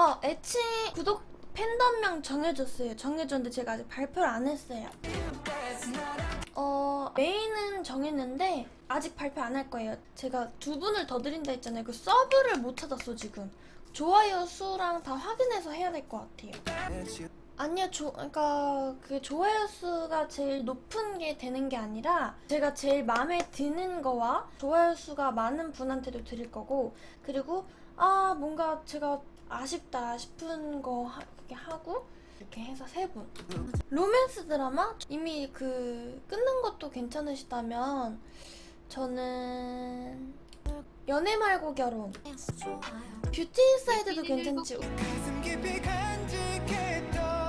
어, 애칭 구독 팬덤명 정해줬어요. 정해줬는데 제가 아직 발표를 안 했어요. 어, 메인은 정했는데 아직 발표 안 할 거예요. 제가 두 분을 더 드린다 했잖아요. 그 서브를 못 찾았어, 지금. 좋아요 수랑 다 확인해서 해야 될 것 같아요. 아니요, 조, 그러니까 그 좋아요 수가 제일 높은 게 되는 게 아니라 제가 제일 마음에 드는 거와 좋아요 수가 많은 분한테도 드릴 거고 그리고 아 뭔가 제가 아쉽다 싶은 거 하, 그렇게 하고 이렇게 해서 세 분. 로맨스 드라마? 이미 그 끊는 것도 괜찮으시다면 저는 연애 말고 결혼. 뷰티 인사이드도 괜찮지. 가슴 깊이 간직했던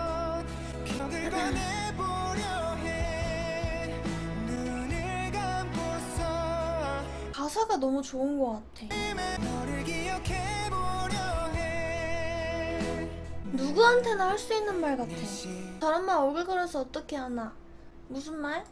기억을 꺼내보려 해. 눈을 감고서 가사가 너무 좋은 것 같아. 너를 기억해보려 해. 누구한테나 할 수 있는 말 같아. 저런 말 오글거려서 어떻게 하나? 무슨 말?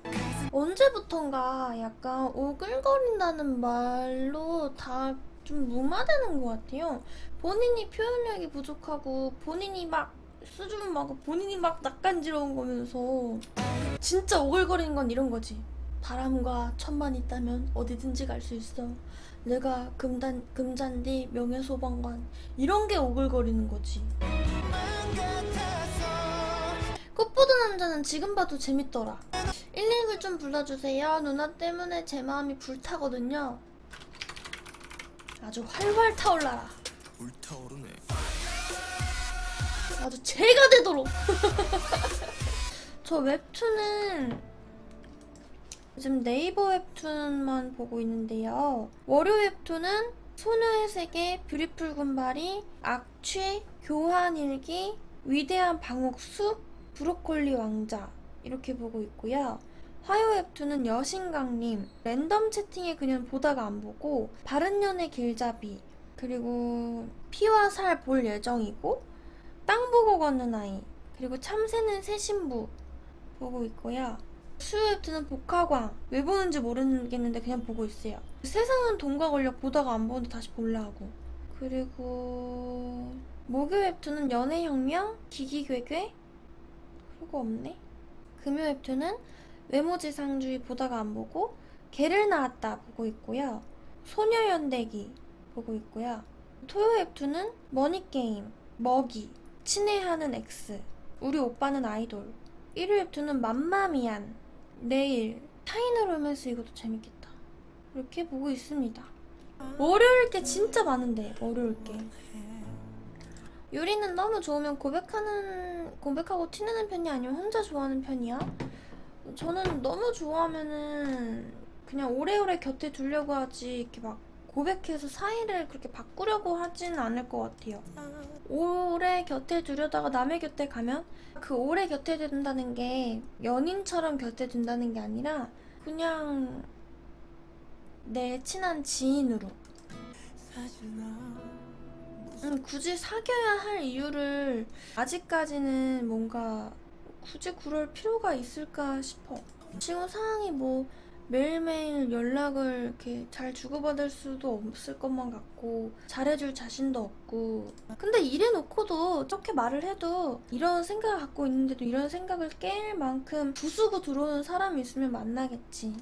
언제부턴가 약간 오글거린다는 말로 다 좀 무마되는 것 같아요. 본인이 표현력이 부족하고 본인이 막 수줍음 많고 본인이 막 낯간지러운 거면서 진짜 오글거리는 건 이런 거지 바람과 천만 있다면 어디든지 갈 수 있어 내가 금단, 금잔디 명예 소방관 이런 게 오글거리는 거지 꽃보다 남자는 지금 봐도 재밌더라. 119 좀 불러주세요. 누나 때문에 제 마음이 불타거든요. 아주 활활 타올라라. 불타오르네 아주 죄가 되도록. 저 웹툰은 지금 네이버 웹툰만 보고 있는데요. 월요 웹툰은 소녀의 세계, 뷰리풀 군발이, 악취, 교환일기, 위대한 방옥수, 브로콜리 왕자 이렇게 보고 있고요. 화요 웹툰은 여신강님, 랜덤 채팅에 그냥 보다가 안 보고 바른년의 길잡이, 그리고 피와 살 볼 예정이고 땅 보고 걷는 아이, 그리고 참새는 새 신부 보고 있고요. 웹툰은 복화광, 왜 보는지 모르겠는데 그냥 보고 있어요. 세상은 돈과 권력 보다가 안 보는데 다시 보려고. 그리고 목요 웹툰은 연애혁명, 기기괴괴, 그리고 없네. 금요 웹툰은 외모지상주의 보다가 안 보고 개를 낳았다 보고 있고요. 소녀연대기 보고 있고요. 토요 웹툰은 머니게임, 먹이, 친애하는 X, 우리 오빠는 아이돌. 일요 웹툰은 맘마미안, 내일, 타이너 로맨스 이것도 재밌겠다. 이렇게 보고 있습니다. 월요일 게 진짜 많은데 월요일 게. 유리는 너무 좋으면 고백하는 고백하고 티내는 편이 아니면 혼자 좋아하는 편이야? 저는 너무 좋아하면은 그냥 오래오래 곁에 두려고 하지 이렇게 막 고백해서 사이를 그렇게 바꾸려고 하진 않을 것 같아요. 오래 곁에 두려다가 남의 곁에 가면 그 오래 곁에 둔다는 게 연인처럼 곁에 둔다는 게 아니라 그냥 내 친한 지인으로 음, 굳이 사귀어야 할 이유를 아직까지는 뭔가 굳이 그럴 필요가 있을까 싶어. 지금 상황이 뭐 매일매일 연락을 이렇게 잘 주고받을 수도 없을 것만 같고 잘해줄 자신도 없고. 근데 이래놓고도 저렇게 말을 해도 이런 생각을 갖고 있는데도 이런 생각을 깰 만큼 부수고 들어오는 사람이 있으면 만나겠지